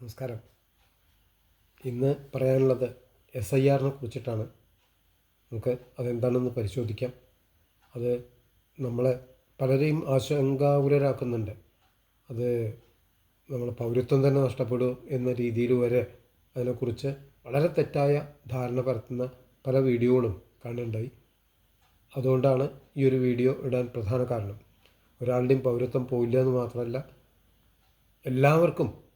നമസ്കാരം. ഇന്ന് പറയാനുള്ളത് എസ് ഐ ആറിനെ കുറിച്ചിട്ടാണ്. നമുക്ക് അതെന്താണെന്ന് പരിശോധിക്കാം. അത് നമ്മളെ പലരെയും ആശങ്കാകുലരാക്കുന്നുണ്ട്. അത് നമ്മൾ പൗരത്വം തന്നെ നഷ്ടപ്പെടും എന്ന രീതിയിൽ വരെ അതിനെക്കുറിച്ച് വളരെ തെറ്റായ ധാരണ പരത്തുന്ന പല വീഡിയോകളും കാണുന്നുണ്ടായി അതുകൊണ്ടാണ് ഈ ഒരു വീഡിയോ ഇടാൻ പ്രധാന കാരണം. ഒരാളുടെയും പൗരത്വം പോയില്ല എന്ന് മാത്രമല്ല എല്ലാവർക്കും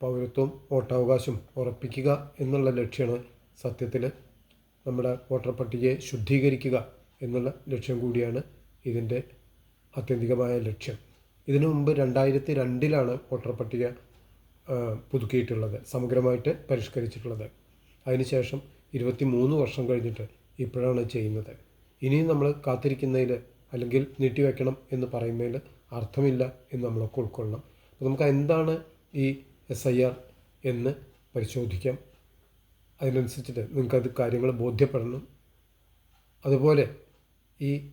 പൗരത്വം വോട്ടവകാശം ഉറപ്പിക്കുക എന്നുള്ള ലക്ഷ്യമാണ് സത്യത്തിൽ നമ്മുടെ വോട്ടർ പട്ടികയെ ശുദ്ധീകരിക്കുക എന്നുള്ള ലക്ഷ്യം കൂടിയാണ് ഇതിന്റെ ആത്യന്തികമായ ലക്ഷ്യം. ഇതിനു മുമ്പ് രണ്ടായിരത്തി രണ്ടിലാണ് വോട്ടർ പട്ടിക പുതുക്കിയിട്ടുള്ളത് സമഗ്രമായിട്ട് പരിഷ്കരിച്ചിട്ടുള്ളത്. അതിനുശേഷം ഇരുപത്തി മൂന്ന് വർഷം കഴിഞ്ഞിട്ട് ഇപ്പോഴാണ് ചെയ്യുന്നത്. ഇനിയും നമ്മൾ കാത്തിരിക്കുന്നതിൽ അല്ലെങ്കിൽ നീട്ടിവെക്കണം എന്ന് പറയുന്നതിൽ അർത്ഥമില്ല എന്ന് നമ്മളൊക്കെ ഉൾക്കൊള്ളണം. അപ്പോൾ നമുക്ക് എന്താണ് ഈ എസ് ഐ ആർ എന്ന് പരിശോധിക്കാം. അതിനനുസരിച്ചിട്ട് നിങ്ങൾക്കത് കാര്യങ്ങൾ ബോധ്യപ്പെടണം. അതുപോലെ ഈ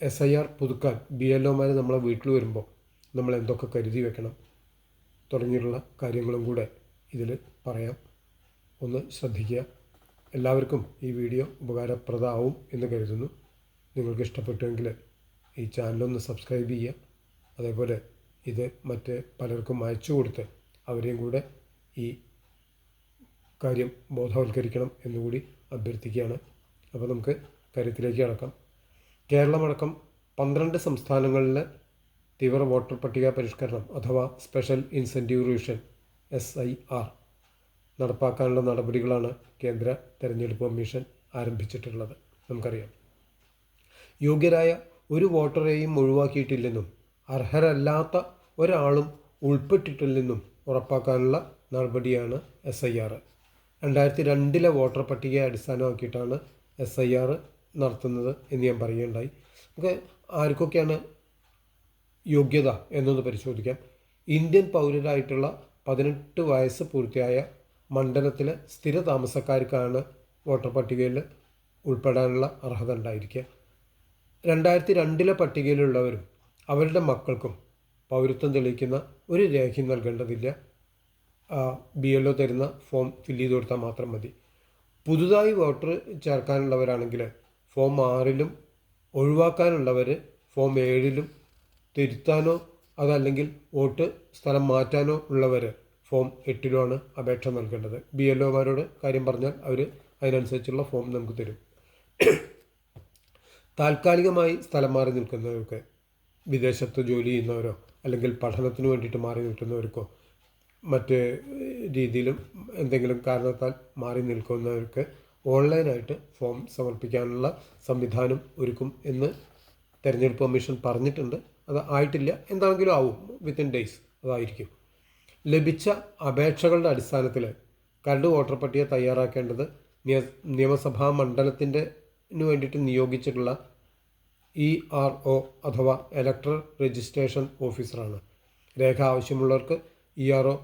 എസ് ഐ ആർ പുതുക്കാൻ ബി എൽ ഒമാർ നമ്മളെ വീട്ടിൽ വരുമ്പോൾ നമ്മൾ എന്തൊക്കെ കരുതി വെക്കണം തുടങ്ങിയിട്ടുള്ള കാര്യങ്ങളും കൂടെ ഇതിൽ പറയാം. ഒന്ന് ശ്രദ്ധിക്കുക. എല്ലാവർക്കും ഈ വീഡിയോ ഉപകാരപ്രദമാവും എന്ന് കരുതുന്നു. നിങ്ങൾക്ക് ഇഷ്ടപ്പെട്ടുവെങ്കിൽ ഈ ചാനലൊന്ന് സബ്സ്ക്രൈബ് ചെയ്യുക. അതേപോലെ ഇത് മറ്റ് പലർക്കും അയച്ചു കൊടുത്ത് അവരെയും കൂടെ ഈ കാര്യം ബോധവൽക്കരിക്കണം എന്നുകൂടി അഭ്യർത്ഥിക്കുകയാണ്. അപ്പോൾ നമുക്ക് കാര്യത്തിലേക്ക് കടക്കാം. കേരളമടക്കം പന്ത്രണ്ട് സംസ്ഥാനങ്ങളിലെ തീവ്ര വോട്ടർ പട്ടിക പരിഷ്കരണം അഥവാ special incentive revision S I R നടപ്പാക്കാനുള്ള നടപടികളാണ് കേന്ദ്ര തെരഞ്ഞെടുപ്പ് കമ്മീഷൻ ആരംഭിച്ചിട്ടുള്ളത്. നമുക്കറിയാം. യോഗ്യരായ ഒരു വോട്ടറെയും ഒഴിവാക്കിയിട്ടില്ലെന്നും അർഹരല്ലാത്ത ഒരാളും ഉൾപ്പെട്ടിട്ടില്ലെന്നും ഉറപ്പാക്കാനുള്ള നടപടിയാണ് എസ് ഐ ആർ രണ്ടായിരത്തി രണ്ടിലെ വോട്ടർ പട്ടികയെ അടിസ്ഥാനമാക്കിയിട്ടാണ് എസ് ഐ ആർ നടത്തുന്നത് എന്ന് ഞാൻ പറയുകയുണ്ടായി. നമുക്ക് ആർക്കൊക്കെയാണ് യോഗ്യത എന്നൊന്ന് പരിശോധിക്കാം. ഇന്ത്യൻ പൗരരായിട്ടുള്ള പതിനെട്ട് വയസ്സ് പൂർത്തിയായ മണ്ഡലത്തിലെ സ്ഥിര താമസക്കാർക്കാണ് വോട്ടർ പട്ടികയിൽ ഉൾപ്പെടാനുള്ള അർഹത ഉണ്ടായിരിക്കുക. രണ്ടായിരത്തി രണ്ടിലെ പട്ടികയിലുള്ളവരും അവരുടെ മക്കൾക്കും പൗരത്വം തെളിയിക്കുന്ന ഒരു രേഖയും നൽകേണ്ടതില്ല. ബി എൽ ഒ തരുന്ന ഫോം ഫില്ല് ചെയ്ത് കൊടുത്താൽ മാത്രം മതി. പുതുതായി വോട്ടർ ചേർക്കാനുള്ളവരാണെങ്കിൽ ഫോം ആറിലും ഒഴിവാക്കാനുള്ളവർ ഫോം ഏഴിലും തിരുത്താനോ അതല്ലെങ്കിൽ വോട്ട് സ്ഥലം മാറ്റാനോ ഉള്ളവർ ഫോം എട്ടിലുമാണ് അപേക്ഷ നൽകേണ്ടത്. ബി എൽ ഒമാരോട് കാര്യം പറഞ്ഞാൽ അവർ അതിനനുസരിച്ചുള്ള ഫോം നമുക്ക് തരും. താൽക്കാലികമായി സ്ഥലം മാറി നിൽക്കുന്നവർക്ക് വിദേശത്ത് ജോലി ചെയ്യുന്നവരോ അല്ലെങ്കിൽ പഠനത്തിന് വേണ്ടിയിട്ട് മാറി നിൽക്കുന്നവർക്കോ മറ്റ് രീതിയിലും എന്തെങ്കിലും കാരണത്താൽ മാറി നിൽക്കുന്നവർക്ക് ഓൺലൈനായിട്ട് ഫോം സമർപ്പിക്കാനുള്ള സംവിധാനം ഒരുക്കും എന്ന് തെരഞ്ഞെടുപ്പ് കമ്മീഷൻ പറഞ്ഞിട്ടുണ്ട്. അത് ആയിട്ടില്ല. എന്താണെങ്കിലും ആവും. വിത്തിൻ ഡേയ്സ് അതായിരിക്കും. ലഭിച്ച അപേക്ഷകളുടെ അടിസ്ഥാനത്തിൽ കരട് വോട്ടർ പട്ടിക തയ്യാറാക്കേണ്ടത് നിയ- നിയമസഭാ മണ്ഡലത്തിന്റെ വേണ്ടിയിട്ട് നിയോഗിച്ചിട്ടുള്ള ഇ ആർ ഒ അഥവാ ഇലക്ട്രൽ രജിസ്ട്രേഷൻ ഓഫീസറാണ് രേഖ ആവശ്യമുള്ളവർക്ക് ഇ ആർ ഒ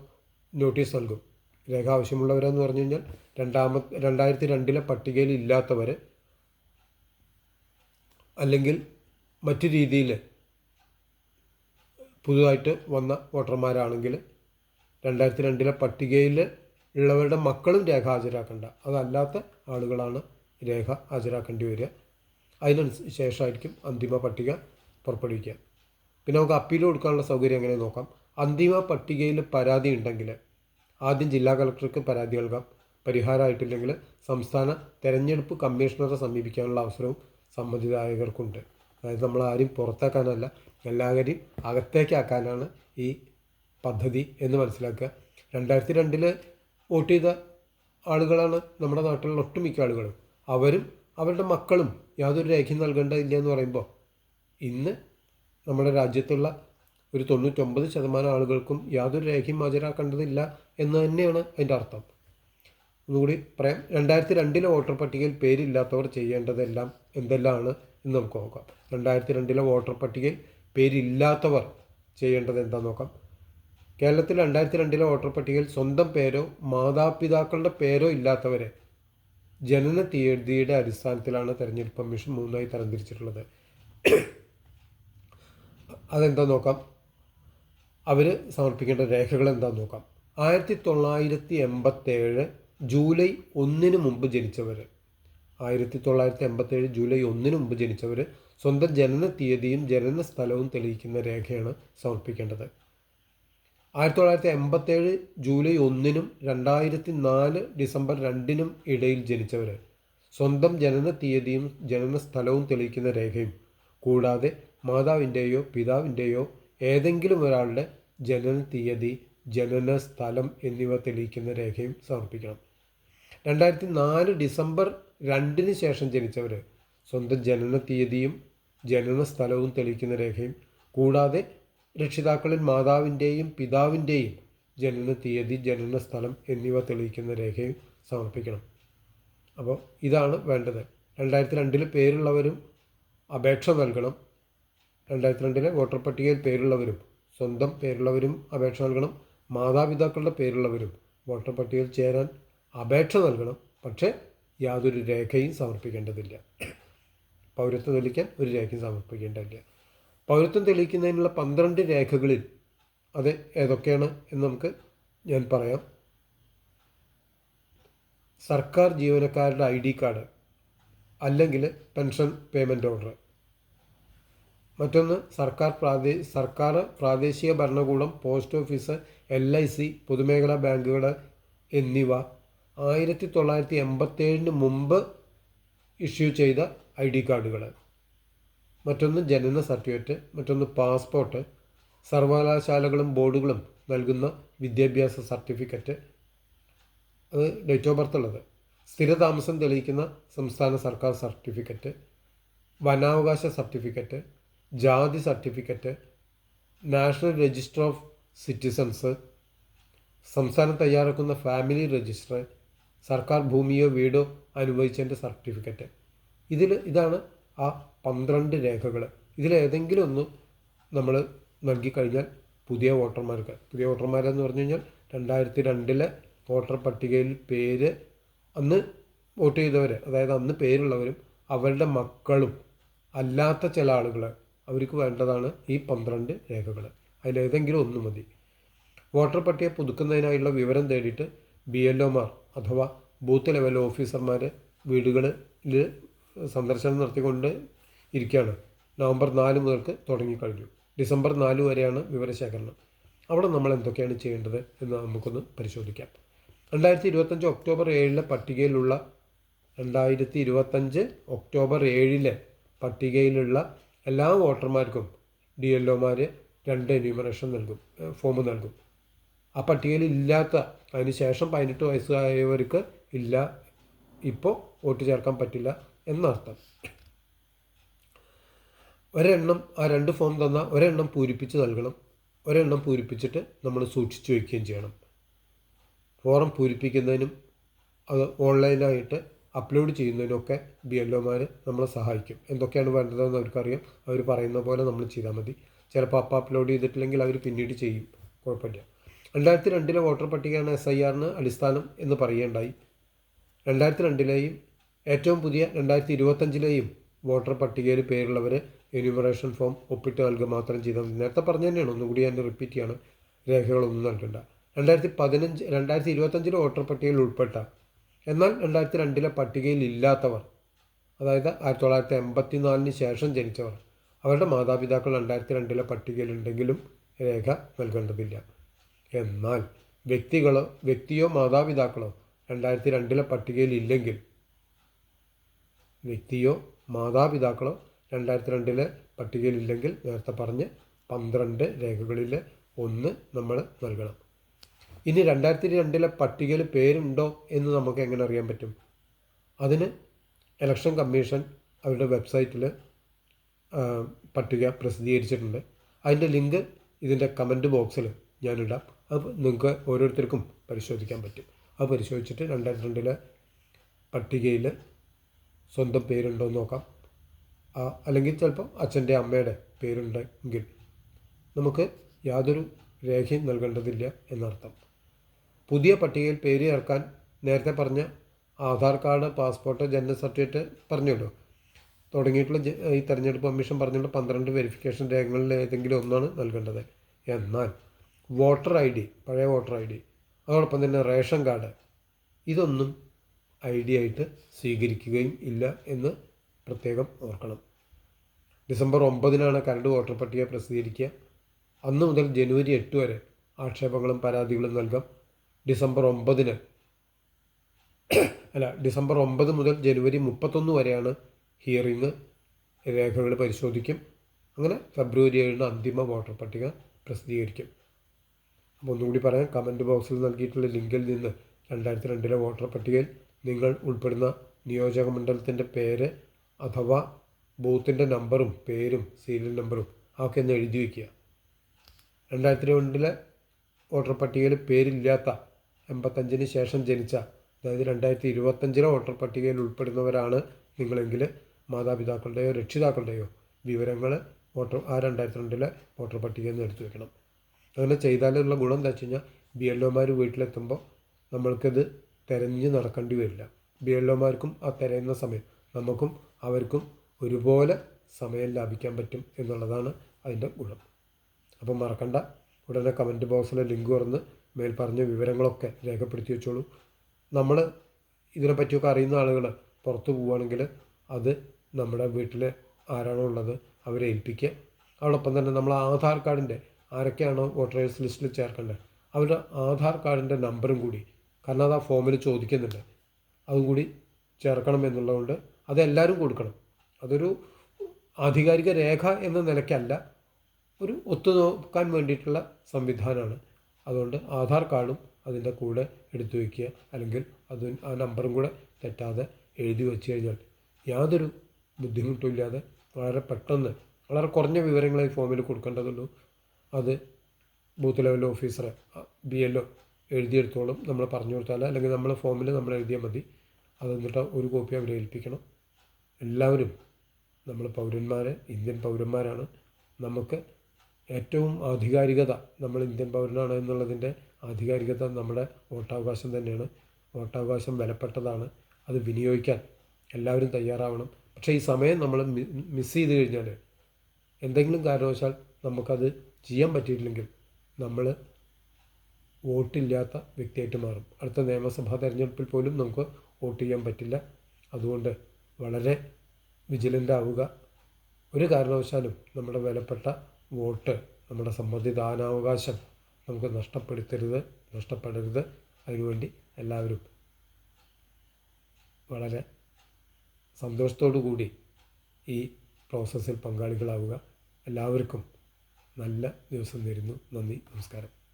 നോട്ടീസ് നൽകും. രേഖ ആവശ്യമുള്ളവരെന്ന് പറഞ്ഞു കഴിഞ്ഞാൽ രണ്ടാമത്തെ രണ്ടായിരത്തി രണ്ടിലെ പട്ടികയിൽ ഇല്ലാത്തവർ അല്ലെങ്കിൽ മറ്റു രീതിയിൽ പുതുതായിട്ട് വന്ന വോട്ടർമാരാണെങ്കിൽ രണ്ടായിരത്തി രണ്ടിലെ പട്ടികയിൽ ഉള്ളവരുടെ മക്കളും രേഖ ഹാജരാക്കേണ്ട. അതല്ലാത്ത ആളുകളാണ് രേഖ ഹാജരാക്കേണ്ടി വരിക. അതിന് ശേഷമായിരിക്കും അന്തിമ പട്ടിക പുറപ്പെടുവിക്കുക. പിന്നെ നമുക്ക് അപ്പീൽ കൊടുക്കാനുള്ള സൗകര്യം എങ്ങനെ നോക്കാം? അന്തിമ പട്ടികയിൽ പരാതി ഉണ്ടെങ്കിൽ ആദ്യം ജില്ലാ കളക്ടർക്ക് പരാതി നൽകാം. പരിഹാരമായിട്ടില്ലെങ്കിൽ സംസ്ഥാന തെരഞ്ഞെടുപ്പ് കമ്മീഷണറെ സമീപിക്കാനുള്ള അവസരവും സമ്മതിദായകർക്കുണ്ട്. അതായത് നമ്മൾ ആരും പുറത്താക്കാനല്ല എല്ലാവരെയും അകത്തേക്കാക്കാനാണ് ഈ പദ്ധതി എന്ന് മനസ്സിലാക്കുക. രണ്ടായിരത്തി രണ്ടിൽ വോട്ട് ചെയ്ത ആളുകളാണ് നമ്മുടെ നാട്ടിലുള്ള ഒട്ടുമിക്ക ആളുകളും. അവരും അവരുടെ മക്കളും യാതൊരു രേഖയും നൽകേണ്ടതില്ല എന്ന് പറയുമ്പോൾ ഇന്ന് നമ്മുടെ രാജ്യത്തുള്ള ഒരു തൊണ്ണൂറ്റൊമ്പത് ശതമാനം ആളുകൾക്കും യാതൊരു രേഖയും ഹാജരാക്കേണ്ടതില്ല എന്ന് തന്നെയാണ് അതിന്റെ അർത്ഥം. ഒന്നുകൂടി പറയാം. രണ്ടായിരത്തി രണ്ടിലെ വോട്ടർ പട്ടികയിൽ പേരില്ലാത്തവർ ചെയ്യേണ്ടതെല്ലാം എന്തെല്ലാമാണ് എന്ന് നമുക്ക് നോക്കാം. രണ്ടായിരത്തി രണ്ടിലെ വോട്ടർ പട്ടികയിൽ പേരില്ലാത്തവർ ചെയ്യേണ്ടത് എന്താണെന്ന് നോക്കാം. കേരളത്തിൽ രണ്ടായിരത്തി രണ്ടിലെ വോട്ടർ പട്ടികയിൽ സ്വന്തം പേരോ മാതാപിതാക്കളുടെ പേരോ ഇല്ലാത്തവരെ ജനന തീയതിയുടെ അടിസ്ഥാനത്തിലാണ് തെരഞ്ഞെടുപ്പ് കമ്മീഷൻ മൂന്നായി തരംതിരിച്ചിട്ടുള്ളത്. അതെന്താ നോക്കാം? അവർ സമർപ്പിക്കേണ്ട രേഖകൾ എന്താ നോക്കാം. ആയിരത്തി തൊള്ളായിരത്തി എൺപത്തേഴ് ജൂലൈ ഒന്നിന് മുമ്പ് ജനിച്ചവർ ആയിരത്തി തൊള്ളായിരത്തി എൺപത്തേഴ് ജൂലൈ ഒന്നിന് മുമ്പ് ജനിച്ചവർ സ്വന്തം ജനന തീയതിയും ജനന സ്ഥലവും തെളിയിക്കുന്ന രേഖയാണ് സമർപ്പിക്കേണ്ടത്. ആയിരത്തി തൊള്ളായിരത്തി എൺപത്തേഴ് ജൂലൈ ഒന്നിനും രണ്ടായിരത്തി നാല് ഡിസംബർ രണ്ടിനും ഇടയിൽ ജനിച്ചവർ സ്വന്തം ജനന തീയതിയും ജനന സ്ഥലവും തെളിയിക്കുന്ന രേഖയും. കൂടാതെ മാതാവിന്റെയോ പിതാവിന്റെയോ ഏതെങ്കിലും ഒരാളുടെ ജനന തീയതി ജനന സ്ഥലം എന്നിവ തെളിയിക്കുന്ന രേഖയും സമർപ്പിക്കണം. രണ്ടായിരത്തി നാല് ഡിസംബർ രണ്ടിന് ശേഷം ജനിച്ചവർ സ്വന്തം ജനന തീയതിയും ജനന സ്ഥലവും തെളിയിക്കുന്ന രേഖയും. കൂടാതെ രക്ഷിതാക്കളിൽ മാതാവിന്റെയും പിതാവിന്റെയും ജനന തീയതി ജനന സ്ഥലം എന്നിവ തെളിയിക്കുന്ന രേഖയും സമർപ്പിക്കണം. അപ്പോൾ ഇതാണ് വേണ്ടത്. രണ്ടായിരത്തി രണ്ടിൽ പേരുള്ളവരും അപേക്ഷ നൽകണം. രണ്ടായിരത്തി രണ്ടിലെ വോട്ടർ പട്ടികയിൽ പേരുള്ളവരും സ്വന്തം പേരുള്ളവരും അപേക്ഷ നൽകണം. മാതാപിതാക്കളുടെ പേരുള്ളവരും വോട്ടർ പട്ടികയിൽ ചേരാൻ അപേക്ഷ നൽകണം. പക്ഷേ യാതൊരു രേഖയും സമർപ്പിക്കേണ്ടതില്ല. പൗരത്വം തെളിക്കാൻ ഒരു രേഖയും സമർപ്പിക്കേണ്ടതില്ല. പൗരത്വം തെളിയിക്കുന്നതിനുള്ള പന്ത്രണ്ട് രേഖകളിൽ അത് ഏതൊക്കെയാണ് എന്ന് നമുക്ക് ഞാൻ പറയാം. സർക്കാർ ജീവനക്കാരുടെ ഐ ഡി കാർഡ് അല്ലെങ്കിൽ പെൻഷൻ പേയ്മെന്റ് ഓർഡർ. മറ്റൊന്ന് സർക്കാർ പ്രാദേ സർക്കാർ പ്രാദേശിക ഭരണകൂടം post office L I C പൊതുമേഖലാ ബാങ്കുകൾ എന്നിവ ആയിരത്തി തൊള്ളായിരത്തി എൺപത്തേഴിന് മുമ്പ് ഇഷ്യൂ ചെയ്ത ഐ ഡി കാർഡുകൾ. മറ്റൊന്ന് ജനന സർട്ടിഫിക്കറ്റ് മറ്റൊന്ന് പാസ്പോർട്ട് സർവകലാശാലകളും ബോർഡുകളും നൽകുന്ന വിദ്യാഭ്യാസ സർട്ടിഫിക്കറ്റ്. അത് ഡേറ്റ് ഓഫ് ബർത്ത് ഉള്ളത്. സ്ഥിരതാമസം തെളിയിക്കുന്ന സംസ്ഥാന സർക്കാർ സർട്ടിഫിക്കറ്റ് വനാവകാശ സർട്ടിഫിക്കറ്റ് ജാതി certificate national register of citizens സംസ്ഥാനം തയ്യാറാക്കുന്ന ഫാമിലി രജിസ്റ്റർ സർക്കാർ ഭൂമിയോ വീടോ അനുഭവിച്ചതിന്റെ സർട്ടിഫിക്കറ്റ്. ഇതിൽ ഇതാണ് ആ പന്ത്രണ്ട് രേഖകൾ. ഇതിലേതെങ്കിലും ഒന്ന് നമ്മൾ നൽകിക്കഴിഞ്ഞാൽ പുതിയ വോട്ടർമാർക്ക്. പുതിയ വോട്ടർമാരെന്ന് പറഞ്ഞു കഴിഞ്ഞാൽ രണ്ടായിരത്തി രണ്ടിലെ വോട്ടർ പട്ടികയിൽ പേര് അന്ന് വോട്ട് ചെയ്തവർ അതായത് അന്ന് പേരുള്ളവരും അവരുടെ മക്കളും അല്ലാത്ത ചില ആളുകൾ അവർക്ക് വേണ്ടതാണ് ഈ പന്ത്രണ്ട് രേഖകൾ. അതിലേതെങ്കിലും ഒന്ന് മതി. വോട്ടർ പട്ടിക പുതുക്കുന്നതിനായുള്ള വിവരം തേടിയിട്ട് ബി എൽ ഒമാർ അഥവാ ബൂത്ത് ലെവൽ ഓഫീസർമാർ വീടുകളിൽ സന്ദർശനം നടത്തിക്കൊണ്ട് ഇരിക്കുകയാണ്. നവംബർ നാല് മുതൽക്ക് തുടങ്ങിക്കഴിഞ്ഞു. ഡിസംബർ നാല് വരെയാണ് വിവരശേഖരണം. അവിടെ നമ്മൾ എന്തൊക്കെയാണ് ചെയ്യേണ്ടത് എന്ന് നമുക്കൊന്ന് പരിശോധിക്കാം. രണ്ടായിരത്തി ഇരുപത്തഞ്ച് ഒക്ടോബർ ഏഴിലെ പട്ടികയിലുള്ള രണ്ടായിരത്തി ഇരുപത്തഞ്ച് ഒക്ടോബർ ഏഴിലെ പട്ടികയിലുള്ള എല്ലാ വോട്ടർമാർക്കും ഡി എൽ ഒമാർ രണ്ട് എന്യൂമറേഷൻ നൽകും ഫോം നൽകും. ആ പട്ടികയിൽ ഇല്ലാത്ത അതിന് ശേഷം പതിനെട്ട് വയസ്സായവർക്ക് ഇല്ല ഇപ്പോൾ വോട്ട് ചേർക്കാൻ പറ്റില്ല എന്നർത്ഥം. ഒരെണ്ണം ആ രണ്ട് ഫോം തന്ന ഒരെണ്ണം പൂരിപ്പിച്ച് നൽകണം. ഒരെണ്ണം പൂരിപ്പിച്ചിട്ട് നമ്മൾ സൂക്ഷിച്ചു വയ്ക്കുകയും ചെയ്യണം. ഫോറം പൂരിപ്പിക്കുന്നതിനും അത് ഓൺലൈനായിട്ട് അപ്ലോഡ് ചെയ്യുന്നതിനൊക്കെ ബി എൽ ഒമാർ നമ്മളെ സഹായിക്കും. എന്തൊക്കെയാണ് വേണ്ടതെന്ന് അവർക്കറിയാം. അവർ പറയുന്ന പോലെ നമ്മൾ ചെയ്താൽ മതി. ചിലപ്പോൾ അപ്പം അപ്ലോഡ് ചെയ്തിട്ടില്ലെങ്കിൽ അവർ പിന്നീട് ചെയ്യും. കുഴപ്പമില്ല. രണ്ടായിരത്തി രണ്ടിലെ വോട്ടർ പട്ടികയാണ് എസ് ഐ ആറിന് അടിസ്ഥാനം എന്ന് പറയുകയുണ്ടായി. രണ്ടായിരത്തി രണ്ടിലെയും ഏറ്റവും പുതിയ രണ്ടായിരത്തി ഇരുപത്തഞ്ചിലെയും വോട്ടർ പട്ടികയിൽ പേരുള്ളവർ എന്യൂമറേഷൻ ഫോം ഒപ്പിട്ട് നൽകുക മാത്രം ചെയ്താൽ മതി നേരത്തെ പറഞ്ഞു തന്നെയാണ് ഒന്നും കൂടി ഞാൻ റിപ്പീറ്റ് ചെയ്യാണ്. രേഖകളൊന്നും നൽകേണ്ട. രണ്ടായിരത്തി പതിനഞ്ച് രണ്ടായിരത്തി ഇരുപത്തഞ്ചിലെ വോട്ടർ പട്ടികയിൽ ഉൾപ്പെട്ട എന്നാൽ രണ്ടായിരത്തി രണ്ടിലെ പട്ടികയിൽ ഇല്ലാത്തവർ അതായത് ആയിരത്തി തൊള്ളായിരത്തി എൺപത്തി നാലിന് ശേഷം ജനിച്ചവർ അവരുടെ മാതാപിതാക്കൾ രണ്ടായിരത്തി രണ്ടിലെ പട്ടികയിലുണ്ടെങ്കിലും രേഖ നൽകേണ്ടതില്ല. എന്നാൽ വ്യക്തികളോ വ്യക്തിയോ മാതാപിതാക്കളോ രണ്ടായിരത്തി രണ്ടിലെ പട്ടികയിൽ ഇല്ലെങ്കിൽ വ്യക്തിയോ മാതാപിതാക്കളോ രണ്ടായിരത്തി രണ്ടിലെ പട്ടികയിലില്ലെങ്കിൽ നേരത്തെ പറഞ്ഞ് പന്ത്രണ്ട് രേഖകളിൽ ഒന്ന് നമ്മൾ നൽകണം. ഇനി രണ്ടായിരത്തി രണ്ടിലെ പട്ടികയിൽ പേരുണ്ടോ എന്ന് നമുക്ക് എങ്ങനെ അറിയാൻ പറ്റും? അതിന് ഇലക്ഷൻ കമ്മീഷൻ അവരുടെ വെബ്സൈറ്റിൽ പട്ടിക പ്രസിദ്ധീകരിച്ചിട്ടുണ്ട്. അതിന്റെ ലിങ്ക് ഇതിന്റെ കമന്റ് ബോക്സിൽ ഞാനിടാം. അത് നിങ്ങൾക്ക് ഓരോരുത്തർക്കും പരിശോധിക്കാൻ പറ്റും. അത് പരിശോധിച്ചിട്ട് രണ്ടായിരത്തി രണ്ടിലെ പട്ടികയിൽ സ്വന്തം പേരുണ്ടോ എന്ന് നോക്കാം. അല്ലെങ്കിൽ ചിലപ്പം അച്ഛന്റെ അമ്മയുടെ പേരുണ്ടെങ്കിൽ നമുക്ക് യാതൊരു രേഖയും നൽകേണ്ടതില്ല എന്നർത്ഥം. പുതിയ പട്ടികയിൽ പേര് ചേർക്കാൻ നേരത്തെ പറഞ്ഞ ആധാർ കാർഡ് പാസ്പോർട്ട് ജനന സർട്ടിഫിക്കറ്റ് പറഞ്ഞല്ലോ തുടങ്ങിയിട്ടുള്ള ഈ തെരഞ്ഞെടുപ്പ് കമ്മീഷൻ പറഞ്ഞുള്ള പന്ത്രണ്ട് വെരിഫിക്കേഷൻ രേഖകളിൽ ഏതെങ്കിലും ഒന്നാണ് നൽകേണ്ടത്. എന്നാൽ വോട്ടർ ഐ ഡി പഴയ വോട്ടർ ഐ ഡി അതോടൊപ്പം തന്നെ റേഷൻ കാർഡ് ഇതൊന്നും ഐ ഡി ആയിട്ട് സ്വീകരിക്കുകയും ഇല്ല എന്ന് പ്രത്യേകം ഓർക്കണം. ഡിസംബർ ഒമ്പതിനാണ് കരട് വോട്ടർ പട്ടിക പ്രസിദ്ധീകരിക്കുക. അന്ന് മുതൽ ജനുവരി എട്ട് വരെ ആക്ഷേപങ്ങളും പരാതികളും നൽകാം. ഡിസംബർ ഒമ്പതിന് അല്ല ഡിസംബർ ഒമ്പത് മുതൽ ജനുവരി മുപ്പത്തൊന്ന് വരെയാണ് ഹിയറിങ് രേഖകൾ പരിശോധിക്കും. അങ്ങനെ ഫെബ്രുവരി ഏഴിന് അന്തിമ വോട്ടർ പട്ടിക പ്രസിദ്ധീകരിക്കും. അപ്പോൾ ഒന്നുകൂടി പറയാം കമന്റ് ബോക്സിൽ നൽകിയിട്ടുള്ള ലിങ്കിൽ നിന്ന് രണ്ടായിരത്തി രണ്ടിലെ വോട്ടർ പട്ടികയിൽ നിങ്ങൾ ഉൾപ്പെടുന്ന നിയോജക മണ്ഡലത്തിന്റെ പേര് അഥവാ ബൂത്തിന്റെ നമ്പറും പേരും സീരിയൽ നമ്പറും ഒക്കെ ഒന്ന് എഴുതി വയ്ക്കുക. രണ്ടായിരത്തി രണ്ടിലെ വോട്ടർ പട്ടികയിൽ പേരില്ലാത്ത എൺപത്തഞ്ചിന് ശേഷം ജനിച്ച അതായത് രണ്ടായിരത്തി ഇരുപത്തഞ്ചിലെ വോട്ടർ പട്ടികയിൽ ഉൾപ്പെടുന്നവരാണ് നിങ്ങളെങ്കിൽ മാതാപിതാക്കളുടെയോ രക്ഷിതാക്കളുടെയോ വിവരങ്ങൾ വോട്ടർ ആ രണ്ടായിരത്തി രണ്ടിലെ വോട്ടർ പട്ടികയിൽ നിന്ന് എടുത്തു വെക്കണം അങ്ങനെ ചെയ്താലുള്ള ഗുണം എന്താ വെച്ച് കഴിഞ്ഞാൽ ബി എൽ ഒമാർ വീട്ടിലെത്തുമ്പോൾ നമ്മൾക്കിത് തിരഞ്ഞ് നടക്കേണ്ടി വരില്ല. ബി എൽ ഒമാർക്കും ആ തിരയുന്ന സമയം നമുക്കും അവർക്കും ഒരുപോലെ സമയം ലാഭിക്കാൻ പറ്റും എന്നുള്ളതാണ് അതിന്റെ ഗുണം. അപ്പം മറക്കണ്ട ഉടനെ കമന്റ് ബോക്സിലെ ലിങ്ക് തുറന്ന് പറഞ്ഞ വിവരങ്ങളൊക്കെ രേഖപ്പെടുത്തി വെച്ചോളൂ. നമ്മൾ ഇതിനെപ്പറ്റിയൊക്കെ അറിയുന്ന ആളുകൾ പുറത്ത് പോവുകയാണെങ്കിൽ അത് നമ്മുടെ വീട്ടിൽ ആരാണോ ഉള്ളത് അവരെ ഏൽപ്പിക്കുക. അതോടൊപ്പം തന്നെ നമ്മൾ ആധാർ കാർഡിന്റെ ആരൊക്കെയാണോ വോട്ടേഴ്സ് ലിസ്റ്റിൽ ചേർക്കേണ്ടത്? അവരുടെ ആധാർ കാർഡിന്റെ നമ്പറും കൂടി കാരണം അത് ആ ഫോമിൽ ചോദിക്കുന്നുണ്ട്. അതും കൂടി ചേർക്കണം എന്നുള്ളതുകൊണ്ട് അതെല്ലാവരും കൊടുക്കണം. അതൊരു ആധികാരിക രേഖ എന്ന നിലയ്ക്കല്ല ഒരു ഒത്തുനോക്കാൻ വേണ്ടിയിട്ടുള്ള സംവിധാനമാണ്. അതുകൊണ്ട് ആധാർ കാർഡും അതിന്റെ കൂടെ എടുത്തു വയ്ക്കുക. അല്ലെങ്കിൽ അത് ആ നമ്പറും കൂടെ തെറ്റാതെ എഴുതി വെച്ച് കഴിഞ്ഞാൽ യാതൊരു ബുദ്ധിമുട്ടും ഇല്ലാതെ വളരെ പെട്ടെന്ന് വളരെ കുറഞ്ഞ വിവരങ്ങളെ ഈ ഫോമിൽ കൊടുക്കേണ്ടതുള്ളൂ. അത് ബൂത്ത് ലെവൽ ഓഫീസറെ ബി എൽ ഒ എഴുതിയെടുത്തോളും. നമ്മൾ പറഞ്ഞു കൊടുത്താൽ അല്ലെങ്കിൽ നമ്മൾ ഫോമിൽ നമ്മൾ എഴുതിയാൽ മതി. അത് എന്നിട്ട് ഒരു കോപ്പി അവരെ ഏൽപ്പിക്കണം. എല്ലാവരും നമ്മൾ പൗരന്മാരെ ഇന്ത്യൻ പൗരന്മാരാണ്. നമുക്ക് ഏറ്റവും ആധികാരികത നമ്മൾ ഇന്ത്യൻ പൗരനാണ് എന്നുള്ളതിന്റെ ആധികാരികത നമ്മുടെ വോട്ടവകാശം തന്നെയാണ്. വോട്ടവകാശം വിലപ്പെട്ടതാണ്. അത് വിനിയോഗിക്കാൻ എല്ലാവരും തയ്യാറാവണം. പക്ഷേ ഈ സമയം നമ്മൾ മിസ് ചെയ്ത് കഴിഞ്ഞാൽ എന്തെങ്കിലും കാരണവശാൽ നമുക്കത് ചെയ്യാൻ പറ്റിയിട്ടില്ലെങ്കിൽ നമ്മൾ വോട്ടില്ലാത്ത വ്യക്തിയായിട്ട് മാറും. അടുത്ത നിയമസഭാ തെരഞ്ഞെടുപ്പിൽ പോലും നമുക്ക് വോട്ട് ചെയ്യാൻ പറ്റില്ല. അതുകൊണ്ട് വളരെ വിജിലന്റ് ആവുക ഒരു കാരണവശാലും നമ്മുടെ വിലപ്പെട്ട വോട്ട് നമ്മുടെ സമ്മതിദാനാവകാശം നമുക്ക് നഷ്ടപ്പെടുത്തരുത് നഷ്ടപ്പെടരുത്. അതിനുവേണ്ടി എല്ലാവരും വളരെ സന്തോഷത്തോടു കൂടി ഈ പ്രോസസ്സിൽ പങ്കാളികളാവുക. എല്ലാവർക്കും നല്ല ദിവസം നേരുന്നു നന്ദി നമസ്കാരം.